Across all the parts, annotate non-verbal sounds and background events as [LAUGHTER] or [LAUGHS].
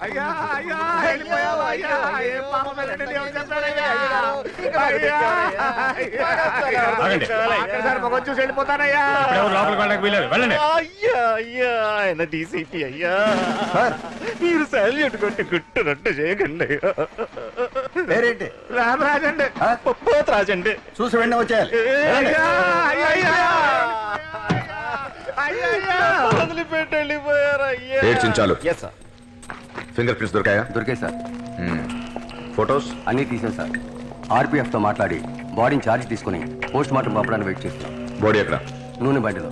అయ్యా అయ్యా వెళ్ళిపోయావా అయ్యా ఏం పాపం వెళ్ళండి అయ్యా ఆగండి. మొగం చూసి వెళ్ళిపోతానయ్యా ఎవరు లోపలికి వెళ్ళడానికి వీలేదు వెళ్ళండి అయ్యా అయ్యా ఆయన డీసీపీ అయ్యా మీరు సాల్యూట్ కొట్టి గుట్టునట్టు చేయకండి అయ్యా. పేరేంటి రామరాజు అండి పోత్ రాజండి చూసి వెంటనే వచ్చేయాలి అయ్యా అయ్యా అయ్యా అయ్యా అయ్యా వదిలిపెట్టి వెళ్ళిపోయారు అయ్యా ఏడ్చించాలు. ఎస్ సార్ ఫింగర్ ప్రింట్స్ దొరికాయా? దొరికాయి సార్. ఫొటోస్ అన్నీ తీసాం సార్. ఆర్పీఎఫ్తో మాట్లాడి బాడీని ఛార్జ్ తీసుకుని పోస్ట్ మార్టం పంపడానికి వెయిట్ చేస్తున్నాం. బాడీ ఎక్కడ? నూనె బండిలో.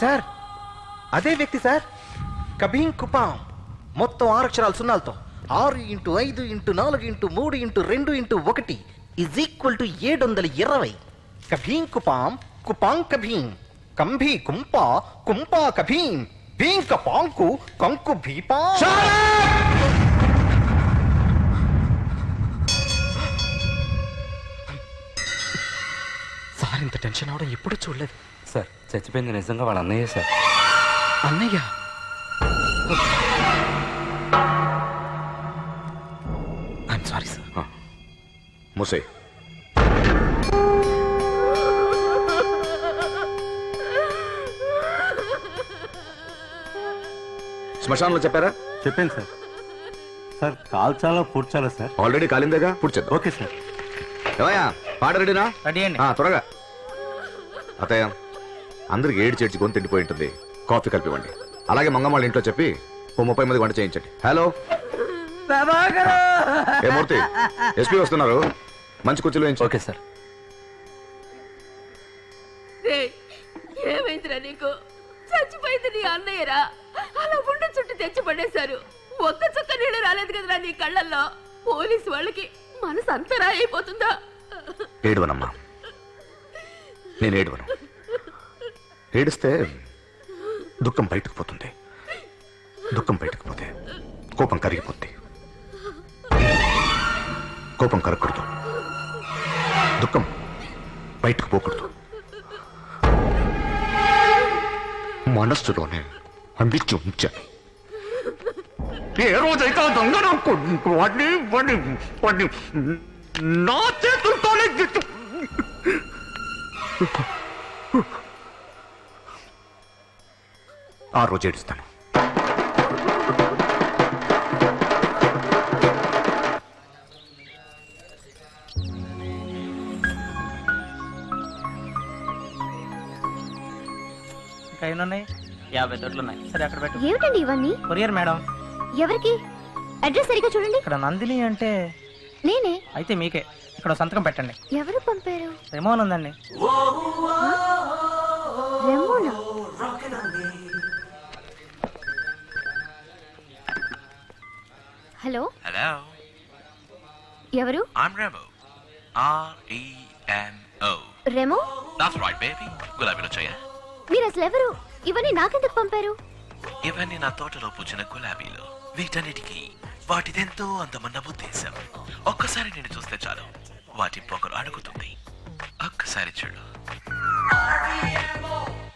సార్ అదే వ్యక్తి సార్. కభీం కుపాం మొత్తం ఆరు అక్షరాలు సున్నాలతో. ఆరు ఇంటూ ఐదు ఇంటూ నాలుగు ఇంటూ మూడు ఇంటూ రెండు ఇంటూ ఒకటి ఇజ్ ఈక్వల్ టు ఏడు వందల ఇరవై. కభీం కుపాం కుపాం కభీం కంభీ కుంపా కుంపా కభీం భీం కపాంకు కంకు భీపా. సార్ ఇంత టెన్షన్ అవడం ఎప్పుడు చూడలేదు. సార్ చచ్చిపోయింది నిజంగా వాళ్ళ అన్నయ్య సార్ అన్నయ్య? ఐఎమ్ సారీ సార్ ముసే శ్మశానంలో చెప్పారా? చెప్పాను సార్ సార్ కాల్చాలా పూడ్చాలా సార్ ఆల్రెడీ కాలిందేగా? పుడిచేద్దాం ఓకే సార్ ఏమయ్యా? పాట రెడీనా? రెడీ అండి. ఆ, త్వరగా. అత్తయ్య అందరికి ఏడు చేర్చి గొంతు ఎండిపోయి ఉంటుంది. కాఫీ కలిపివ్వండి. అలాగే మంగమ్మ ఇంట్లో చెప్పి ఓ ముప్పై మంది వంట చేయించండి. హలో? ఏ మూర్తి? ఎస్పీ వస్తున్నారు. మంచి కుర్చీలో వేయించు. Okay sir. ఏమైందిరా నీకు? చచ్చిపోయింది నీ అన్నయ్యరా? అలా ఉండ చుట్టూ తెచ్చి పడేశారు ఒక్క చుక్క నీళ్ళు రాలేదు కదరా నీ కళ్ళల్లో. పోలీసు వాళ్ళకి మనసు అంతరా అయిపోతుందా ఏడవనమ్మా. నేను ఏడవను. ఏడిస్తే దుఃఖం బయటకు పోతుంది. దుఃఖం బయటకు పోతే కోపం కరిగిపోద్ది. కోపం కరగకూడదు. దుఃఖం బయటకు పోకూడదు. మనస్సులోనే అందించి ఉంచాను ఏ రోజైతే ఆ దొంగ వాడిని వాడిని వాడిని నా చేతులతోనే ఆ రోజు ఏడుస్తాను. ఇంకా ఎన్ని ఉన్నాయి యాభై తోట్లు ఉన్నాయి సరే అక్కడ పెట్టు. ఏమిటండి ఇవన్నీ? Courier madam. ఎవరికి? అడ్రస్ సరిగ్గా చూడండి. ఇక్కడ నందిని అంటే నేనే. అయితే మీకే. ఇక్కడ సంతకం పెట్టండి. ఎవరు పంపారు? రెమోన్ ఉందండి. రెమోనా? హలో. Hello, ఎవరు? I'm Remo. R E M O. Remo That's right, baby. గులాబీలో చెయ్య మీరు అసలు ఎవరు ఇవన్నీ నాకెందుకు పంపారు? ఇవన్నీ నా తోటలో పూచిన గులాబీలు. వీటన్నిటికీ వాటిదెంతో అందమన్న ఉద్దేశం. ఒక్కసారి నేను చూస్తే చాలు. వాటి పొగరు అడుగుతుంది ఒక్కసారి చూడు.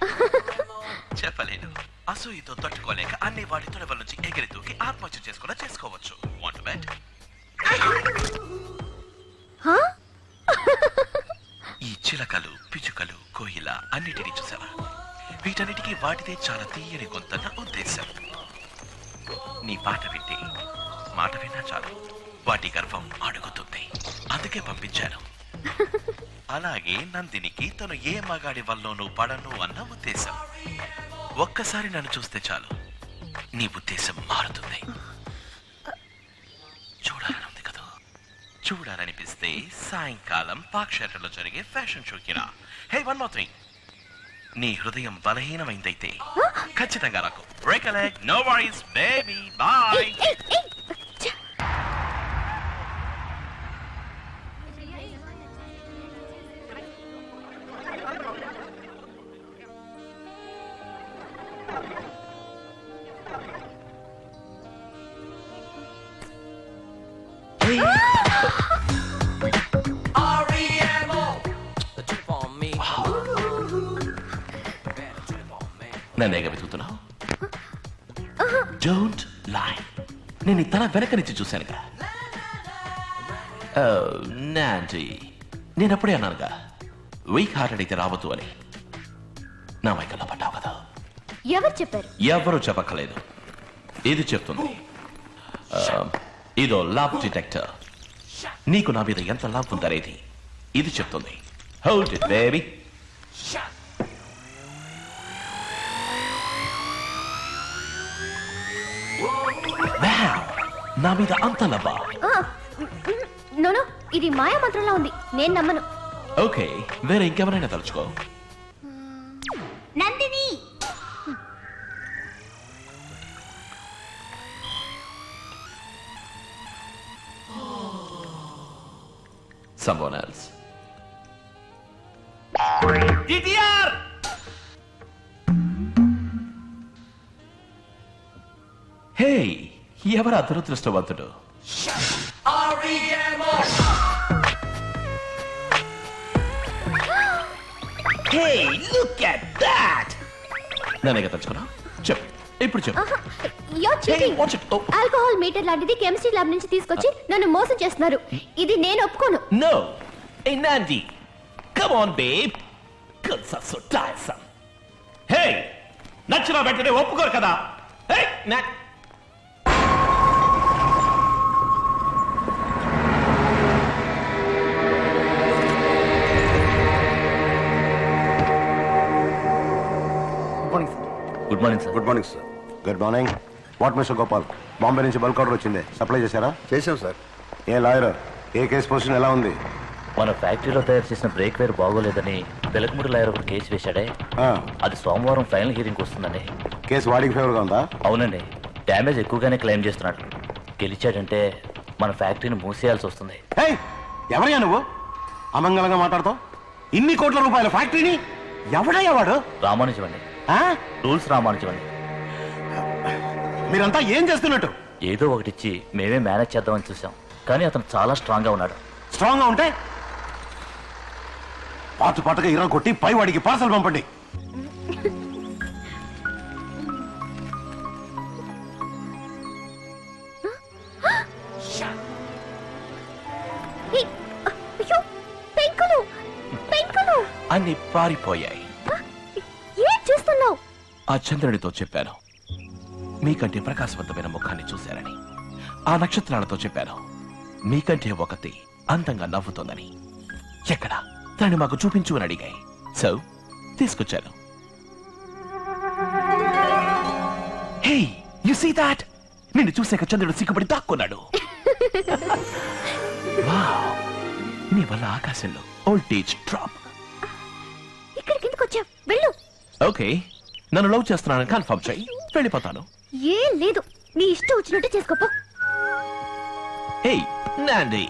[LAUGHS] చెప్పలేను. అసూయతో తట్టుకోలేక అన్ని వాటి తొడవల నుంచి ఎగిరి దూకి ఆత్మహత్య చేసుకున్నా చేసుకోవచ్చు. వాంట్ బెట్ హా? ఈ చిలకలు పిచుకలు కోయిల అన్నిటినీ చూసావా? వీటన్నిటికీ వాటిదే చాలా తీయని గొంతన్న ఉద్దేశం. నీ పాట వింటే మాట విన్నా చాలు. వాటి గర్వం అడుగుతుంది. అందుకే పంపించాను. [LAUGHS] అలాగే నందినికి తను ఏ మగాడి వల్లోనూ పడను అన్న ఉద్దేశం. ఒక్కసారి నన్ను చూస్తే చాలు. నీ ఉద్దేశం మారుతుంది. చూడాలని ఉంది కదా. చూడాలనిపిస్తే సాయంకాలం పాక్షేటలో జరిగే ఫ్యాషన్ షోకి రా. హే వన్ మోర్ థింగ్ నీ హృదయం బలహీనమైందైతే ఖచ్చితంగా నాకు break leg no worries baby boy నన్నేగా వెతుకుతున్నావు? డోంట్ లై నేను ఈ తల వెనక నుంచి చూశానుగా నాంటీ నేను అప్పుడే అన్నానుగా వీక్ హార్ట్ అయితే రావద్దు అని. నా వైకల్లో పడ్డావు కదా. ఎవరు చెప్పారు? ఎవరు చెప్పక్కలేదు ఇది చెప్తుంది. ఆ, ఇదో లవ్ డిటెక్టర్ నీకు నా మీద ఎంత లవ్ ఉందనేది ఇది చెప్తుంది. హోల్డ్ ఇట్ బేబీ నా మీద అంత లవ్వా నోనో ఇది మాయా మంత్రంలా ఉంది. నేను నమ్మను. ఓకే వేరే ఇంకెవరైనా తలుచుకో. నందిని! Someone else. హే ఎవరు అదృష్టవంతుడు నన్ను తలుచుకున్నా చెప్పు ఇప్పుడు చెప్పు. Oh. ఆల్కహాల్ మీటర్ లాంటిది కెమిస్ట్రీ ల్యాబ్ నుంచి తీసుకొచ్చి నన్ను మోసం చేస్తున్నారు ఇది నేను ఒప్పుకోను No. Hey, Nandi. Come on, babe. Girls are so tiresome. Hey! నచ్చిన వెంటనే ఒప్పుకోరు కదా hey good morning sir good morning sir good morning what mister Gopal Bombay నుంచి బల్క్ ఆర్డర్ వచ్చింది. సప్లై చేశారా? చేశాం సార్ ఏ లాయర్ ఏ కేసు పొజిషన్ ఎలా ఉంది? మన ఫ్యాక్టరీలో తయారు చేసిన బ్రేక్ వేర్ బాగోలేదని వెలకముడి లాయర్ ఒకటి కేసు వేశాడే. ఆ, అది సోమవారం ఫైనల్ హియరింగ్ వస్తుందండి కేసు వాడికి ఫేవర్గా ఉందా? అవునండి. డ్యామేజ్ ఎక్కువగానే క్లెయిమ్ చేస్తున్నాడు. గెలిచాడంటే మన ఫ్యాక్టరీని మూసేయాల్సి వస్తుంది. ఏయ్! ఎవరయ్యా నువ్వు? అమంగళంగా మాట్లాడతావు? ఇన్ని కోట్ల రూపాయల ఫ్యాక్టరీని ఎవడయ్యా వాడు? రామానుజం అండి? రూల్స్ రామానుజం అండి. మీరంతా ఏం చేస్తున్నట్టు? ఏదో ఒకటి ఇచ్చి మేమే మేనేజ్ చేద్దామని చూసాం కానీ అతను చాలా స్ట్రాంగ్గా ఉన్నాడు. స్ట్రాంగ్గా ఉంటే? పాటు పాటుగా ఇరా కొట్టి పై వాడికి పార్సల్ పంపండి. అన్ని పారిపోయాయి. ఆ చంద్రుడితో చెప్పాను. మీకంటే ప్రకాశవంతమైన ముఖాన్ని చూశారని. ఆ నక్షత్రాలతో చెప్పాను. మీకంటే ఒకటి అందంగా నవ్వుతోందని. ఎక్కడ? దాన్ని మాకు చూపించు అని అడిగాయి. సో తీసుకొచ్చాను. హే యు సీ దాట్ నిన్ను చూసాక చంద్రుడు సిగ్గుపడి దాక్కున్నాడు. [LAUGHS] నీ వల్ల ఆకాశంలో ఓల్టేజ్ డ్రాప్ ఇక్కడికి ఎందుకు వచ్చావు? వెళ్ళు. ఓకే నన్ను లవ్ చేస్తున్నానని కన్ఫర్మ్ చేయి వెళ్ళిపోతాను. ఏం లేదు. నీ ఇష్టం వచ్చినట్టు చేసుకోపో. హే నాండి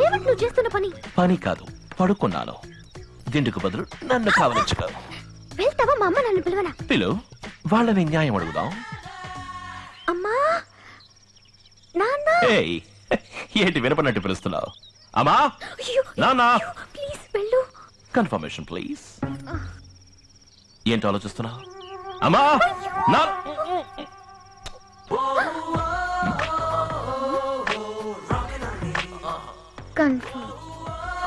ఏమిటి నువ్వు చేస్తున్న పని? పని కాదు పడుకున్నాను. దిండుకు బదులు నన్ను కావలించుకో. వెళ్తావా? మా అమ్మ నన్ను పిలవనా? పిలు వాళ్ళని న్యాయం అడుగుదాం. అమ్మా! నాన్న! ఏయ్ [LAUGHS] ఏంటి వినపడినట్టు పిలుస్తున్నావు? అమ్మా! అయ్యో, ప్లీజ్ వెళ్ళు. Confirmation please. ఏంటి ఆలోచిస్తున్నావు? అమ్మా! నా కన్ఫర్మ్.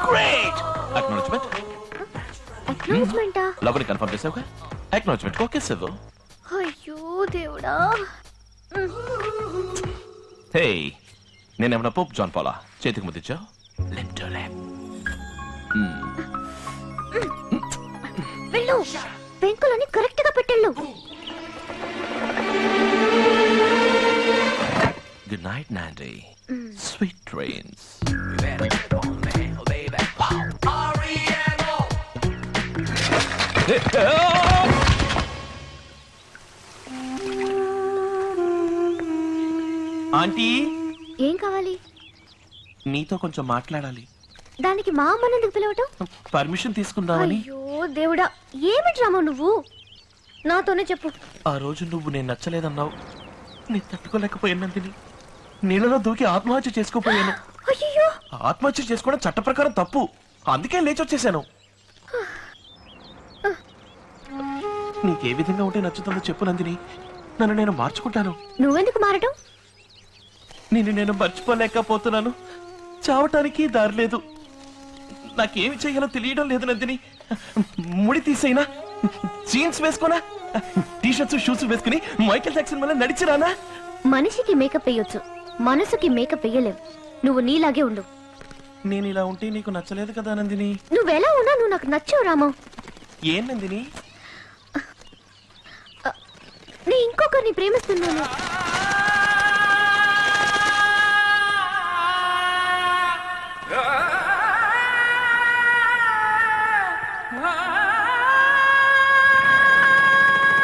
గ్రేట్ అక్నాలజ్మెంట్ అక్నాలజ్మెంటా లవ్ని కన్ఫర్మ్ చేసావుగా? అక్నాలజ్మెంట్ ఓకే సివ్వు అయ్యో దేవుడా. హే నేనేమన్నా పోప్ జాన్ పాలా చేతికి ముద్దిచ్చా లిప్ టు లిప్ వెళ్ళు. పెంకులని కరెక్ట్గా పెట్టెళ్ళు. గుడ్ నైట్ నాండి స్వీట్ డ్రీమ్స్ ఆంటీ ఏం కావాలి? నీతో కొంచెం మాట్లాడాలి. దానికి మా అమ్మని ఎందుకు పిలవటం? పర్మిషన్ తీసుకుందామని. అయ్యో దేవుడా ఏమి డ్రామా నువ్వు? నాతోనే చెప్పు. ఆ రోజు నువ్వు నేను నచ్చలేదన్నావు. నీ తట్టుకోలేకపోయానందిని నీళ్ళలో దూకి ఆత్మహత్య చేసుకోపోయాను. అయ్యో ఆత్మహత్య చేసుకోవడం చట్ట ప్రకారం తప్పు. అందుకే లేచి వచ్చేసాను. నీకే విధంగా ఉంటే నచ్చుతుందో చెప్పు నందిని. నన్ను నేను మార్చుకుంటాను. నువ్వెందుకు మారటం? నిన్ను నేను మర్చిపోలేకపోతున్నాను. చావటానికి దారి లేదు. నాకేమి చేయాలో తెలియడం లేదు నందిని. ముడి తీసేయినా జీన్స్ వేసుకోనా టీషర్ట్స్ షూస్ వేసుకుని మైకేల్ జాక్సన్ వల్ల నడిచిరానా మనిషికి మేకప్ వేయొచ్చు. మనసుకి మేకప్ వేయలేవు. నువ్వు నీలాగే ఉండు. నేను ఇలా ఉంటే నీకు నచ్చలేదు కదా నందిని? నువ్వెలా ఉన్నా నువ్వు నాకు నచ్చావు రామో. ఏం నందిని? నీ ఇంకొకరిని ప్రేమిస్తున్నాను. ఆ